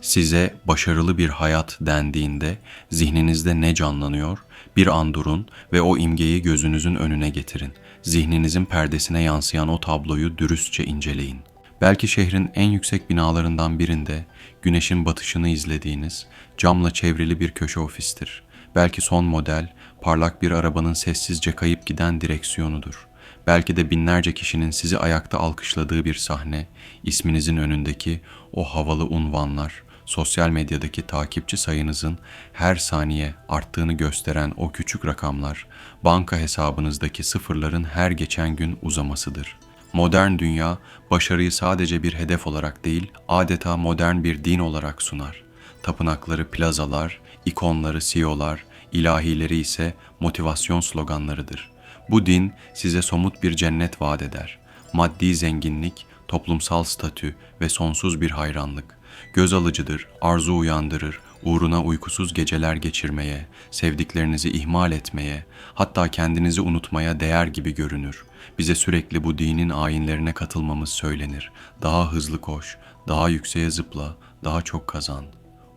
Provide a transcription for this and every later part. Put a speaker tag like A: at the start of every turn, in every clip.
A: Size başarılı bir hayat dendiğinde zihninizde ne canlanıyor? Bir an durun ve o imgeyi gözünüzün önüne getirin. Zihninizin perdesine yansıyan o tabloyu dürüstçe inceleyin. Belki şehrin en yüksek binalarından birinde güneşin batışını izlediğiniz camla çevrili bir köşe ofistir. Belki son model, parlak bir arabanın sessizce kayıp giden direksiyonudur. Belki de binlerce kişinin sizi ayakta alkışladığı bir sahne, isminizin önündeki o havalı unvanlar, sosyal medyadaki takipçi sayınızın her saniye arttığını gösteren o küçük rakamlar, banka hesabınızdaki sıfırların her geçen gün uzamasıdır. Modern dünya başarıyı sadece bir hedef olarak değil, adeta modern bir din olarak sunar. Tapınakları plazalar, ikonları CEO'lar, ilahileri ise motivasyon sloganlarıdır. Bu din size somut bir cennet vaat eder. Maddi zenginlik, toplumsal statü ve sonsuz bir hayranlık. Göz alıcıdır, arzu uyandırır, uğruna uykusuz geceler geçirmeye, sevdiklerinizi ihmal etmeye, hatta kendinizi unutmaya değer gibi görünür. Bize sürekli bu dinin ayinlerine katılmamız söylenir. Daha hızlı koş, daha yükseğe zıpla, daha çok kazan.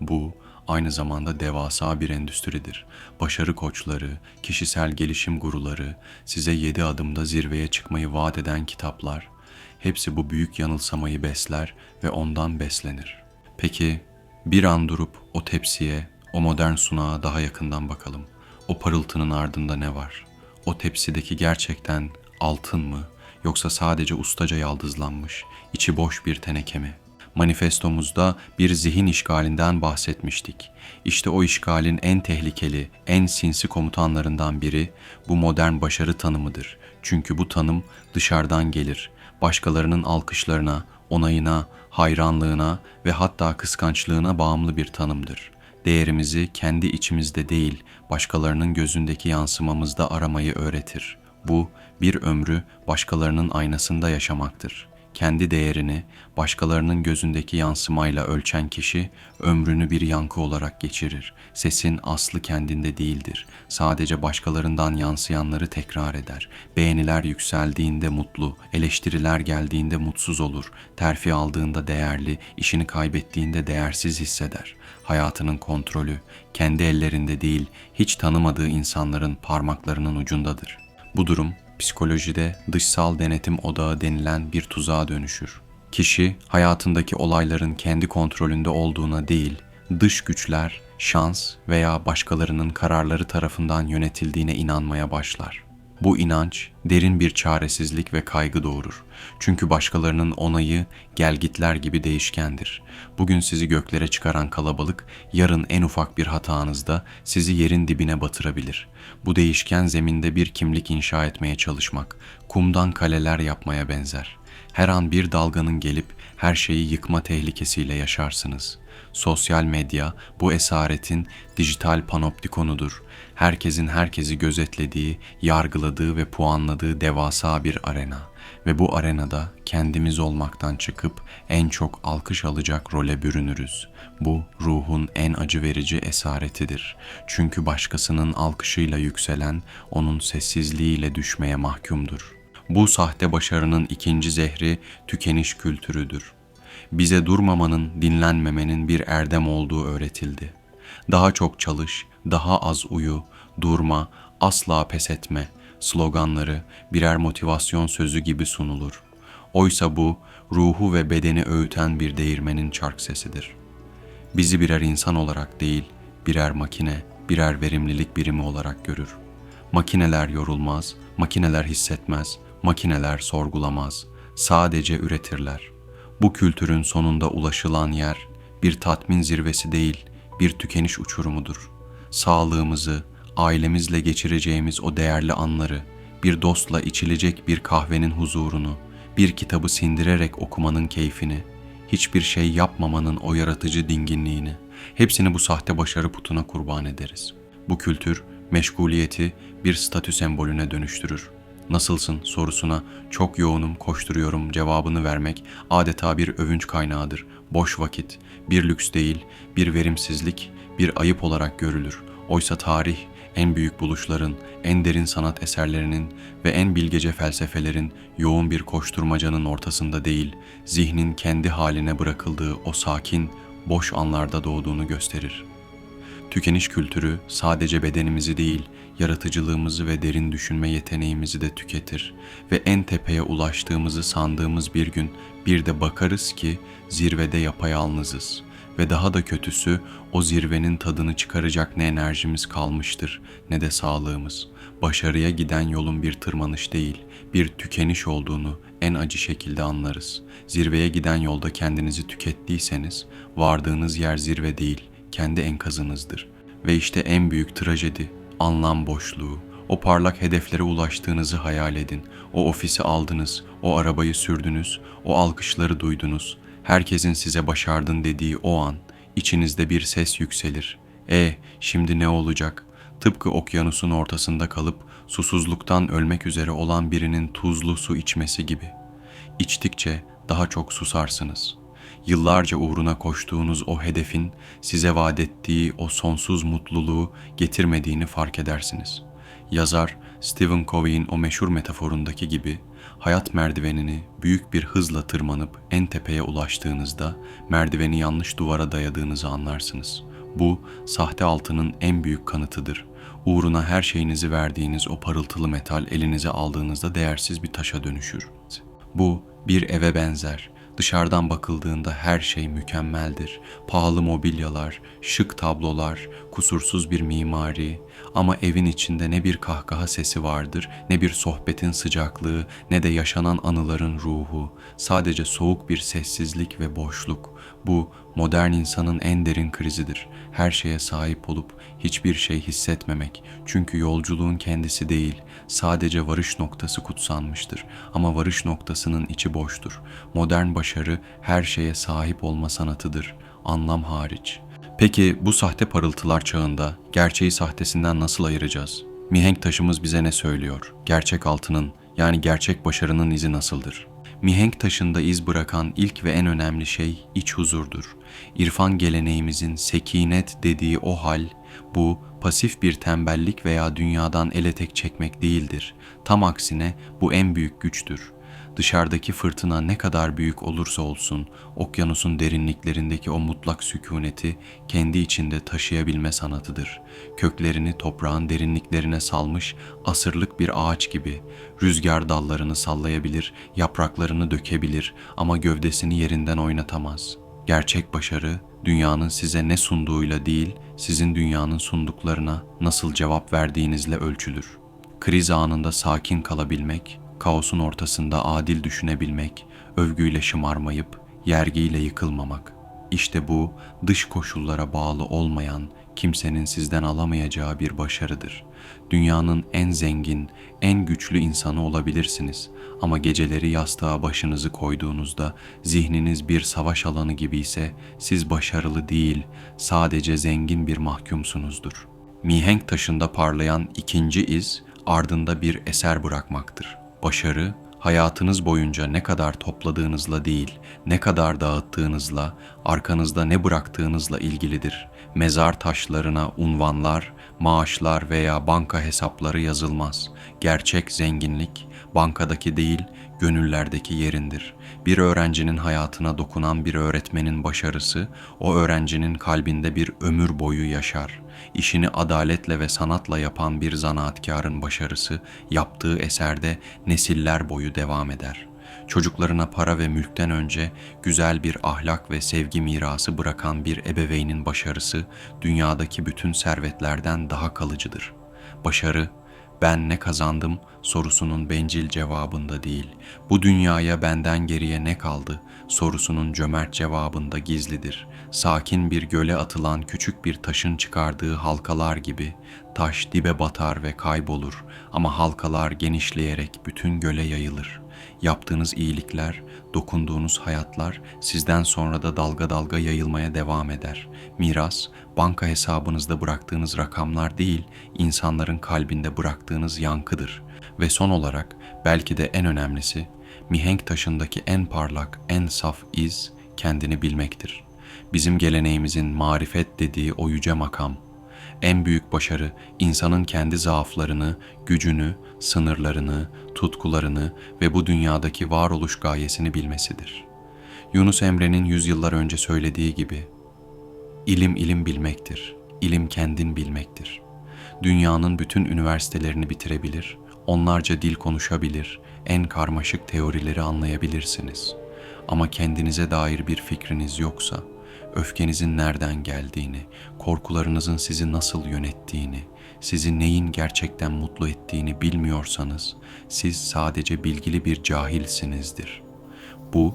A: Bu aynı zamanda devasa bir endüstridir. Başarı koçları, kişisel gelişim guruları, size yedi adımda zirveye çıkmayı vaat eden kitaplar, hepsi bu büyük yanılsamayı besler ve ondan beslenir. Peki bir an durup o tepsiye, o modern sunağa daha yakından bakalım. O parıltının ardında ne var? O tepsideki gerçekten altın mı yoksa sadece ustaca yaldızlanmış, içi boş bir teneke mi?'' manifestomuzda bir zihin işgalinden bahsetmiştik. İşte o işgalin en tehlikeli, en sinsi komutanlarından biri bu modern başarı tanımıdır. Çünkü bu tanım dışarıdan gelir. Başkalarının alkışlarına, onayına, hayranlığına ve hatta kıskançlığına bağımlı bir tanımdır. Değerimizi kendi içimizde değil, başkalarının gözündeki yansımamızda aramayı öğretir. Bu bir ömrü başkalarının aynasında yaşamaktır.'' Kendi değerini başkalarının gözündeki yansımayla ölçen kişi ömrünü bir yankı olarak geçirir. Sesin aslı kendinde değildir. Sadece başkalarından yansıyanları tekrar eder. Beğeniler yükseldiğinde mutlu, eleştiriler geldiğinde mutsuz olur. Terfi aldığında değerli, işini kaybettiğinde değersiz hisseder. Hayatının kontrolü kendi ellerinde değil, hiç tanımadığı insanların parmaklarının ucundadır. Bu durum psikolojide dışsal denetim odağı denilen bir tuzağa dönüşür. Kişi hayatındaki olayların kendi kontrolünde olduğuna değil, dış güçler, şans veya başkalarının kararları tarafından yönetildiğine inanmaya başlar. Bu inanç derin bir çaresizlik ve kaygı doğurur. Çünkü başkalarının onayı gelgitler gibi değişkendir. Bugün sizi göklere çıkaran kalabalık, yarın en ufak bir hatanızda sizi yerin dibine batırabilir. Bu değişken zeminde bir kimlik inşa etmeye çalışmak, kumdan kaleler yapmaya benzer. Her an bir dalganın gelip her şeyi yıkma tehlikesiyle yaşarsınız. Sosyal medya bu esaretin dijital panoptikonudur. Herkesin herkesi gözetlediği, yargıladığı ve puanladığı devasa bir arena ve bu arenada kendimiz olmaktan çıkıp en çok alkış alacak role bürünürüz. Bu ruhun en acı verici esaretidir. Çünkü başkasının alkışıyla yükselen onun sessizliğiyle düşmeye mahkumdur. Bu sahte başarının ikinci zehri tükeniş kültürüdür. Bize durmamanın, dinlenmemenin bir erdem olduğu öğretildi. Daha çok çalış, daha az uyu, durma, asla pes etme sloganları birer motivasyon sözü gibi sunulur. Oysa bu ruhu ve bedeni öğüten bir değirmenin çark sesidir. Bizi birer insan olarak değil, birer makine, birer verimlilik birimi olarak görür. Makineler yorulmaz, makineler hissetmez, makineler sorgulamaz, sadece üretirler. Bu kültürün sonunda ulaşılan yer bir tatmin zirvesi değil, bir tükeniş uçurumudur. Sağlığımızı, ailemizle geçireceğimiz o değerli anları, bir dostla içilecek bir kahvenin huzurunu, bir kitabı sindirerek okumanın keyfini, hiçbir şey yapmamanın o yaratıcı dinginliğini, hepsini bu sahte başarı putuna kurban ederiz. Bu kültür, meşguliyeti bir statü sembolüne dönüştürür. Nasılsın sorusuna çok yoğunum, koşturuyorum cevabını vermek adeta bir övünç kaynağıdır. Boş vakit, bir lüks değil, bir verimsizlik, bir ayıp olarak görülür. Oysa tarih en büyük buluşların, en derin sanat eserlerinin ve en bilgece felsefelerin yoğun bir koşturmacanın ortasında değil, zihnin kendi haline bırakıldığı o sakin, boş anlarda doğduğunu gösterir. Tükeniş kültürü sadece bedenimizi değil, yaratıcılığımızı ve derin düşünme yeteneğimizi de tüketir ve en tepeye ulaştığımızı sandığımız bir gün bir de bakarız ki zirvede yapayalnızız ve daha da kötüsü o zirvenin tadını çıkaracak ne enerjimiz kalmıştır ne de sağlığımız. Başarıya giden yolun bir tırmanış değil, bir tükeniş olduğunu en acı şekilde anlarız. Zirveye giden yolda kendinizi tükettiyseniz vardığınız yer zirve değil, kendi enkazınızdır. Ve işte en büyük trajedi, anlam boşluğu. O parlak hedeflere ulaştığınızı hayal edin. O ofisi aldınız, o arabayı sürdünüz, o alkışları duydunuz. Herkesin size başardın dediği o an içinizde bir ses yükselir. E, şimdi ne olacak? Tıpkı okyanusun ortasında kalıp susuzluktan ölmek üzere olan birinin tuzlu su içmesi gibi. İçtikçe daha çok susarsınız. Yıllarca uğruna koştuğunuz o hedefin size vaat ettiği o sonsuz mutluluğu getirmediğini fark edersiniz. Yazar Stephen Covey'in o meşhur metaforundaki gibi hayat merdivenini büyük bir hızla tırmanıp en tepeye ulaştığınızda merdiveni yanlış duvara dayadığınızı anlarsınız. Bu sahte altının en büyük kanıtıdır. Uğruna her şeyinizi verdiğiniz o parıltılı metal elinize aldığınızda değersiz bir taşa dönüşür. Bu bir eve benzer. Dışarıdan bakıldığında her şey mükemmeldir. Pahalı mobilyalar, şık tablolar, kusursuz bir mimari ama evin içinde ne bir kahkaha sesi vardır, ne bir sohbetin sıcaklığı, ne de yaşanan anıların ruhu. Sadece soğuk bir sessizlik ve boşluk. Bu modern insanın en derin krizidir. Her şeye sahip olup hiçbir şey hissetmemek. Çünkü yolculuğun kendisi değil, sadece varış noktası kutsanmıştır. Ama varış noktasının içi boştur. Modern başarı her şeye sahip olma sanatıdır, anlam hariç. Peki bu sahte parıltılar çağında gerçeği sahtesinden nasıl ayıracağız? Mihenk taşımız bize ne söylüyor? Gerçek altının yani gerçek başarının izi nasıldır? Mihenk taşında iz bırakan ilk ve en önemli şey iç huzurdur. İrfan geleneğimizin sekinet dediği o hal, bu pasif bir tembellik veya dünyadan ele tek çekmek değildir. Tam aksine bu en büyük güçtür. Dışarıdaki fırtına ne kadar büyük olursa olsun, okyanusun derinliklerindeki o mutlak sükuneti kendi içinde taşıyabilme sanatıdır. Köklerini toprağın derinliklerine salmış asırlık bir ağaç gibi, rüzgar dallarını sallayabilir, yapraklarını dökebilir ama gövdesini yerinden oynatamaz. Gerçek başarı, dünyanın size ne sunduğuyla değil, sizin dünyanın sunduklarına nasıl cevap verdiğinizle ölçülür. Kriz anında sakin kalabilmek, kaosun ortasında adil düşünebilmek, övgüyle şımarmayıp yergiyle yıkılmamak. İşte bu dış koşullara bağlı olmayan, kimsenin sizden alamayacağı bir başarıdır. Dünyanın en zengin, en güçlü insanı olabilirsiniz ama geceleri yastığa başınızı koyduğunuzda zihniniz bir savaş alanı gibi ise siz başarılı değil, sadece zengin bir mahkumsunuzdur. Mihenk taşında parlayan ikinci iz ardında bir eser bırakmaktır. Başarı hayatınız boyunca ne kadar topladığınızla değil, ne kadar dağıttığınızla, arkanızda ne bıraktığınızla ilgilidir. Mezar taşlarına unvanlar, maaşlar veya banka hesapları yazılmaz. Gerçek zenginlik bankadaki değil, gönüllerdeki yerindir. Bir öğrencinin hayatına dokunan bir öğretmenin başarısı, o öğrencinin kalbinde bir ömür boyu yaşar. İşini adaletle ve sanatla yapan bir zanaatkarın başarısı, yaptığı eserde nesiller boyu devam eder. Çocuklarına para ve mülkten önce güzel bir ahlak ve sevgi mirası bırakan bir ebeveynin başarısı, dünyadaki bütün servetlerden daha kalıcıdır. Başarı, ben ne kazandım sorusunun bencil cevabında değil, bu dünyaya benden geriye ne kaldı sorusunun cömert cevabında gizlidir. Sakin bir göle atılan küçük bir taşın çıkardığı halkalar gibi taş dibe batar ve kaybolur ama halkalar genişleyerek bütün göle yayılır. Yaptığınız iyilikler, dokunduğunuz hayatlar sizden sonra da dalga dalga yayılmaya devam eder. Miras, banka hesabınızda bıraktığınız rakamlar değil, insanların kalbinde bıraktığınız yankıdır. Ve son olarak belki de en önemlisi, mihenk taşındaki en parlak, en saf iz kendini bilmektir. Bizim geleneğimizin marifet dediği o yüce makam, en büyük başarı insanın kendi zaaflarını, gücünü, sınırlarını, tutkularını ve bu dünyadaki varoluş gayesini bilmesidir. Yunus Emre'nin yüzyıllar önce söylediği gibi, İlim ilim bilmektir. İlim kendin bilmektir. Dünyanın bütün üniversitelerini bitirebilir, onlarca dil konuşabilir, en karmaşık teorileri anlayabilirsiniz. Ama kendinize dair bir fikriniz yoksa, öfkenizin nereden geldiğini, korkularınızın sizi nasıl yönettiğini, sizi neyin gerçekten mutlu ettiğini bilmiyorsanız, siz sadece bilgili bir cahilsinizdir. Bu,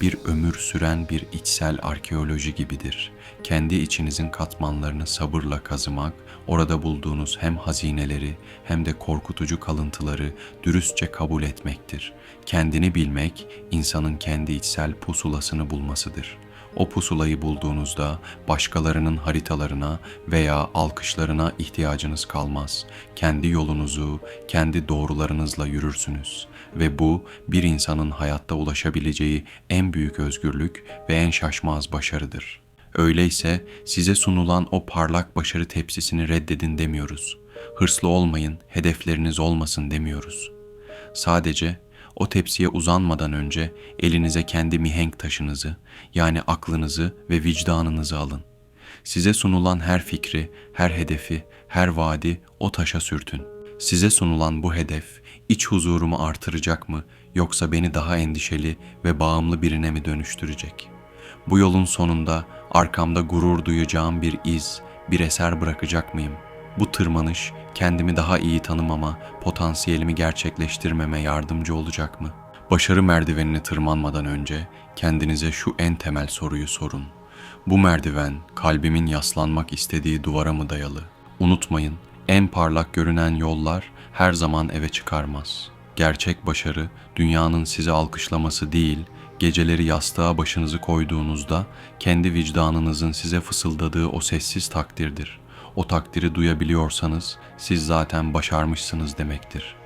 A: bir ömür süren bir içsel arkeoloji gibidir. Kendi içinizin katmanlarını sabırla kazımak, orada bulduğunuz hem hazineleri hem de korkutucu kalıntıları dürüstçe kabul etmektir. Kendini bilmek, insanın kendi içsel pusulasını bulmasıdır. O pusulayı bulduğunuzda başkalarının haritalarına veya alkışlarına ihtiyacınız kalmaz. Kendi yolunuzu, kendi doğrularınızla yürürsünüz ve bu bir insanın hayatta ulaşabileceği en büyük özgürlük ve en şaşmaz başarıdır. Öyleyse size sunulan o parlak başarı tepsisini reddedin demiyoruz. Hırslı olmayın, hedefleriniz olmasın demiyoruz. Sadece o tepsiye uzanmadan önce elinize kendi mihenk taşınızı, yani aklınızı ve vicdanınızı alın. Size sunulan her fikri, her hedefi, her vaadi o taşa sürtün. Size sunulan bu hedef iç huzurumu artıracak mı yoksa beni daha endişeli ve bağımlı birine mi dönüştürecek? Bu yolun sonunda arkamda gurur duyacağım bir iz, bir eser bırakacak mıyım? Bu tırmanış kendimi daha iyi tanımama, potansiyelimi gerçekleştirmeme yardımcı olacak mı? Başarı merdivenine tırmanmadan önce kendinize şu en temel soruyu sorun. Bu merdiven kalbimin yaslanmak istediği duvara mı dayalı? Unutmayın, en parlak görünen yollar her zaman eve çıkarmaz. Gerçek başarı dünyanın sizi alkışlaması değil, geceleri yastığa başınızı koyduğunuzda kendi vicdanınızın size fısıldadığı o sessiz takdirdir. O takdiri duyabiliyorsanız siz zaten başarmışsınız demektir.